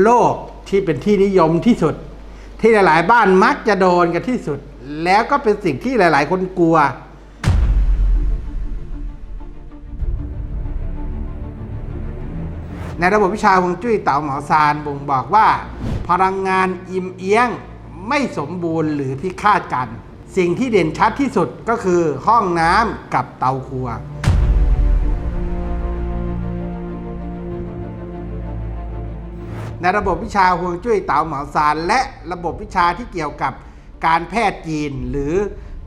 โรคที่เป็นที่นิยมที่สุด ที่หลาย ๆ บ้านมักจะโดนกันที่สุด แล้วก็เป็นสิ่งที่หลาย ๆ คนกลัว ในระบบวิชาฮวงจุ้ยเต๋าหมอซานบ่งบอกว่า พลังงานอิ่มเอียงไม่สมบูรณ์หรือพิฆาตกัน สิ่งที่เด่นชัดที่สุดก็คือห้องน้ำกับเตาครัว ในระบบวิชาฮวงจุ้ยเต๋าหมอซานและระบบวิชาที่เกี่ยวกับการแพทย์จีนหรือ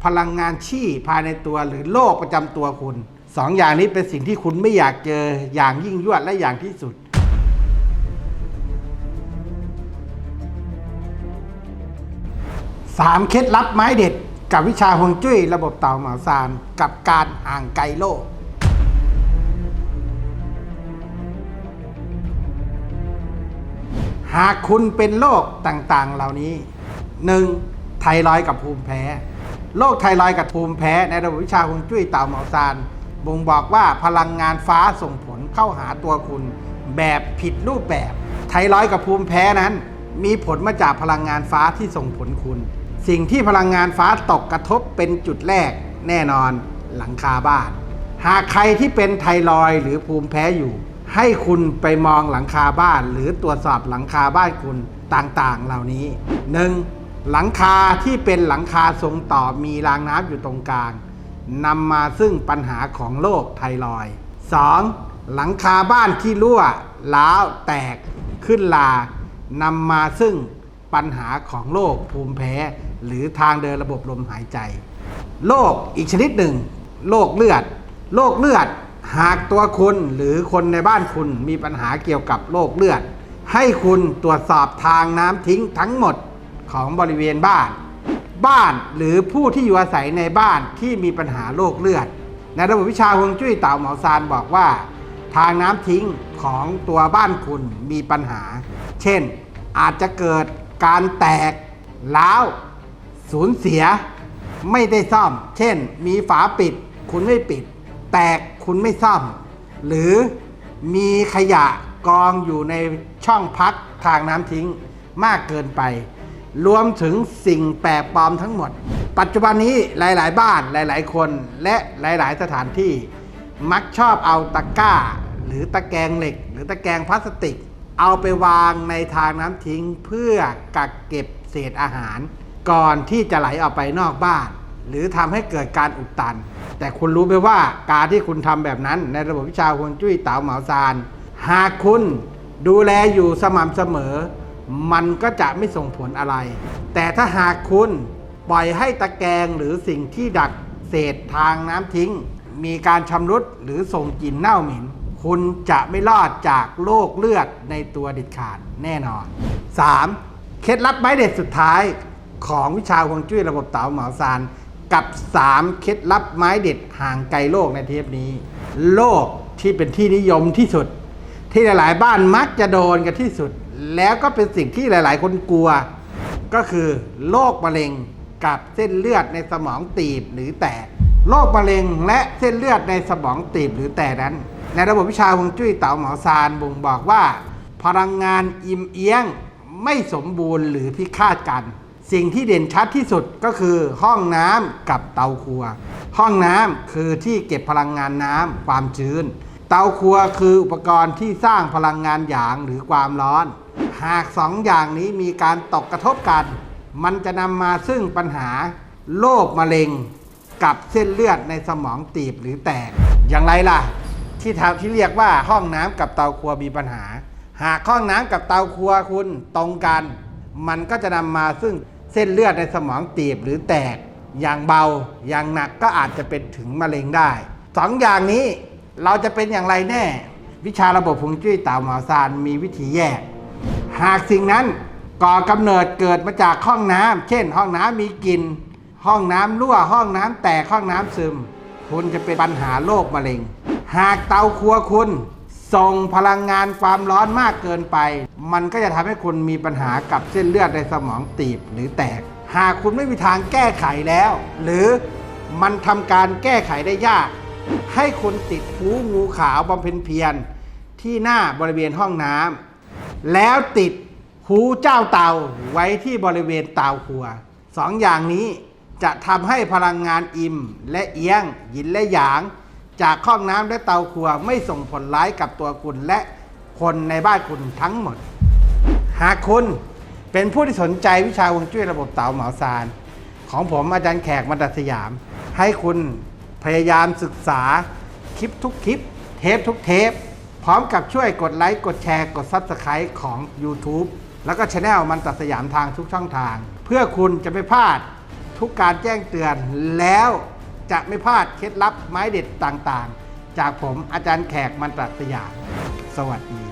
พลังงานชี่ภายในตัวหรือโรคประจำตัวคุณสองอย่างนี้เป็นสิ่งที่คุณไม่อยากเจออย่างยิ่งยวดและอย่างที่สุดสามเคล็ดลับไม้เด็ด กับวิชาฮวงจุ้ย ระบบเต่าหมาซานกับการห่างไกลโลก หากคุณเป็นโรคต่างๆ เหล่านี้ 1. ไทรอยด์กับภูมิแพ้โรคไทรอยด์กับภูมิแพ้ในระบบวิชาฮวงจุ้ยเต่าหมอซานบ่งบอกว่าพลังงานฟ้าส่งผลเข้าหาตัวคุณ แบบผิดรูปแบบ ไทรอยด์กับภูมิแพ้นั้น มีผลมาจากพลังงานฟ้าที่ส่งผลคุณ สิ่งที่พลังงานฟ้าตกกระทบเป็นจุดแรก แน่นอนหลังคาบ้าน หากใครที่เป็นไทรอยด์หรือภูมิแพ้อยู่ ให้คุณไปมองหลังคาบ้านหรือตรวจสอบหลังคาบ้านคุณต่างๆ เหล่านี้ 1. หลังคาที่เป็นหลังคาทรงต่อมีรางน้ำอยู่ตรงกลางนำมาซึ่งปัญหาของโรคไทรอย 2. หลังคาบ้านที่รั่วร้าวแตกขึ้นลานำมาซึ่งปัญหาของโรคภูมิแพ้ หรือทางเดินระบบลมหายใจโรคอีกชนิดหนึ่งโรคเลือดโรคเลือด หากตัวคุณหรือคนในบ้านคุณมีปัญหาเกี่ยวกับโรคเลือด ให้คุณตรวจสอบทางน้ำทิ้งทั้งหมดของบริเวณบ้าน บ้านหรือผู้ที่อยู่อาศัยในบ้านที่มีปัญหาโรคเลือด ในระบบวิชาฮวงจุ้ยเต่าหมอซานบอกว่า ทางน้ำทิ้งของตัวบ้านคุณมีปัญหา เช่น อาจจะเกิดการแตกร้าวสูญเสีย ไม่ได้ซ่อม เช่น มีฝาปิด คุณไม่ปิด แตกคุณไม่ซ่อม หรือมีขยะกองอยู่ในช่องพักทางน้ำทิ้งมากเกินไป รวมถึงสิ่งแปลกปลอมทั้งหมด ปัจจุบันนี้หลาย ๆ บ้านหลาย ๆ คนและหลาย ๆ สถานที่ มักชอบเอาตะกร้า หรือตะแกรงเหล็ก หรือตะแกรงพลาสติก เอาไปวางในทางน้ำทิ้งเพื่อกักเก็บเศษอาหาร ก่อนที่จะไหลออกไปนอกบ้าน หรือทำให้เกิดการอุดตัน แต่คุณรู้ไหมว่าการที่คุณทำแบบนั้น ในระบบวิชาฮวงจุ้ยเต๋าเหมาซาน หากคุณดูแลอยู่สม่ำเสมอ มันก็จะไม่ส่งผลอะไร แต่ถ้าหากคุณปล่อยให้ตะแกรงหรือสิ่งที่ดักเศษทางน้ำทิ้ง มีการชำรุดหรือส่งกลิ่นเน่าเหม็น คุณจะไม่รอดจากโรคเลือดในตัวเด็ดขาดแน่นอน 3. เคล็ดลับไม้เด็ดสุดท้ายของวิชาฮวงจุ้ยระบบเต๋าเหมาซาน กับ 3 เคล็ดลับไม้เด็ดห่างไกลโลกในเทปนี้ โลกที่เป็นที่นิยมที่สุด ที่หลาย ๆ บ้านมักจะโดนกันที่สุด แล้วก็เป็นสิ่งที่หลาย ๆ คนกลัว ก็คือโรคมะเร็งกับเส้นเลือดในสมองตีบหรือแตกโรคมะเร็งและเส้นเลือดในสมองตีบหรือแตกนั้น ในระบบวิชาฮวงจุ้ยเต๋าหมอซานบ่งบอกว่า พลังงานอิ่มเอียงไม่สมบูรณ์หรือพิฆาตกัน สิ่งที่เด่นชัดที่สุดก็คือห้องน้ำกับเตาครัว ห้องน้ำคือที่เก็บพลังงานน้ำความชื้น เตาครัวคืออุปกรณ์ที่สร้างพลังงานหยางหรือความร้อน หากสองอย่างนี้มีการตกกระทบกัน มันจะนำมาซึ่งปัญหาโรคมะเร็งกับเส้นเลือดในสมองตีบหรือแตก อย่างไรล่ะ ที่ทำที่เรียกว่าห้องน้ำกับเตาครัวมีปัญหา หากห้องน้ำกับเตาครัวคุณตรงกัน มันก็จะนำมาซึ่ง เส้นเลือดในสมองตีบหรือแตก อย่างเบา อย่างหนักก็อาจจะเป็นถึงมะเร็งได้สองอย่างนี้เราจะเป็นอย่างไรแน่ วิชาระบบฮวงจุ้ยเตาหมอซานมีวิธีแยก หากสิ่งนั้นก่อกำเนิดเกิดมาจากห้องน้ำเช่น ห้องน้ำมีกลิ่นห้องน้ำรั่วห้องน้ำแตกห้องน้ำซึม คุณจะเป็นปัญหาโรคมะเร็ง หากเตาครัวคุณ ส่งพลังงานความร้อนมากเกินไป มันก็จะทำให้คุณมีปัญหากับเส้นเลือดในสมองตีบหรือแตก หากคุณไม่มีทางแก้ไขแล้ว หรือมันทำการแก้ไขได้ยาก ให้คุณติดหูงูขาวบำเพ็ญเพียรที่หน้าบริเวณห้องน้ำแล้วติดหูเจ้าเตาไว้ที่บริเวณเตาครัวสองอย่างนี้จะทำให้พลังงานอิ่มและเอียง หยินและหยาง จากห้องน้ำและเตาครัวไม่ส่งผลร้ายกับตัวคุณและคนในบ้านคุณทั้งหมด หากคุณเป็นผู้ที่สนใจวิชาวงจุ้ยระบบเตาเหมาซาน ของผมอาจารย์แขกมาดัสยาม ให้คุณพยายามศึกษาคลิปทุกคลิป เทปทุกเทป พร้อมกับช่วยกดไลค์ กดแชร์ กด Subscribe ของ YouTube แล้วก็ช anel มันตัดสยามทางทุกช่องทาง เพื่อคุณจะไม่พลาดทุกการแจ้งเตือนแล้ว จะไม่พลาดเคล็ดลับไม้เด็ดต่างๆ จากผมอาจารย์แขกมันตัสยามสวัสดี